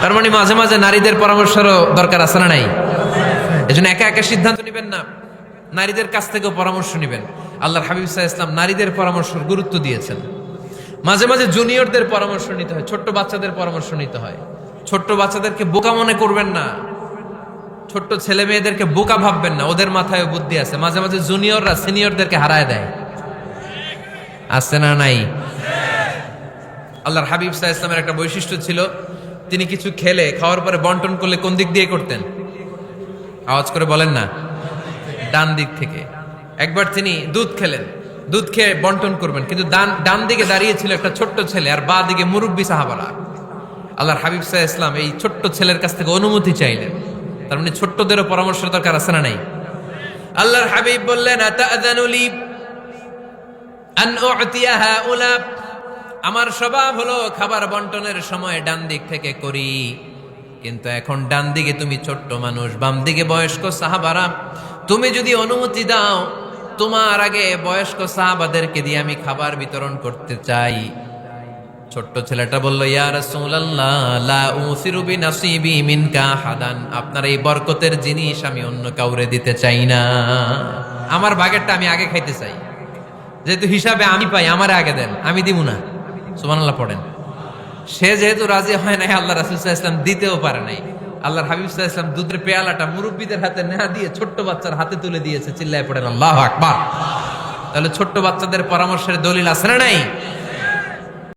তার মানে মাঝে মাঝে নারীদের পরামর্শেরও দরকার আছে না নাই? এজন্য একা একা সিদ্ধান্ত নেবেন না। নারীদের কাছ থেকেও পরামর্শ নেবেন। আল্লাহর হাবিব সাহা ইসলাম নারীদের পরামর্শের গুরুত্ব দিয়েছেন। মাঝে মাঝে জুনিয়রদের পরামর্শ নিতে হয়, ছোট্ট বাচ্চাদের পরামর্শ নিতে হয়। ছোট্ট বাচ্চাদেরকে বোকা মনে করবেন না। ছোট্ট ছেলে মেয়েদেরকে বোকা ভাববেন না। ওদের মাথায় বুদ্ধি আছে। মাঝে মাঝে জুনিয়ররা সিনিয়রদেরকে হারায় দেয়। আছে না নাই? আল্লাহর হাবিব সাহা ইসলামের একটা বৈশিষ্ট্য ছিল তিনি কিছু খেলে, খাওয়ার পরে বন্টন করলে কোন দিক দিয়ে করতেন? আওয়াজ করে বলেন না। ডান দিক থেকে। একবার তিনি দুধ খেলেন। দুধ খেয়ে বন্টন করবেন। কিন্তু ডান ডান দিকে দাঁড়িয়ে ছিল একটা ছোট্ট ছেলে আর বা দিকে মুরব্বী সাহাবারা। আল্লাহর হাবিব সাহা ইসলাম এই ছোট্ট ছেলের কাছ থেকে অনুমতি চাইলেন। তার মানে ছোট্টদেরও পরামর্শ দরকার আছে না নাই? আল্লাহর হাবিব বললেন আন আমার স্বভাব হলো খাবার বন্টনের সময় ডান দিক থেকে করি। কিন্তু এখন ডান দিকে তুমি ছোট্ট মানুষ, বাম দিকে বয়স্ক সাহাবারা। তুমি যদি অনুমতি দাও, তোমার আগে বয়স্ক সাহাবাদেরকে দিয়ে আমি খাবার বিতরণ করতে চাই। ছোট্ট ছেলেটা বলল হাদান আপনার এই বরকতের জিনিস আমি অন্য কাউরে দিতে চাই না। আমার ভাগেরটা আমি আগে খাইতে চাই। যেহেতু হিসাবে আমি পাই, আমার আগে দেন, আমি দিব না। সুবহানাল্লাহ পড়েন। সে যেহেতু রাজি হয় নাই, আল্লাহ রাসূল ইসলাম দিতেও পারে নাই। আল্লাহর হাবিব ইসলাম দুধের পেয়ালাটা মুরব্বীদের হাতে না দিয়ে ছোট্ট বাচ্চার হাতে তুলে দিয়েছে, চিল্লায় পড়েন, আল্লাহ আকবার। তাহলে ছোট্ট বাচ্চাদের পরামর্শের দলিল আছে না নাই?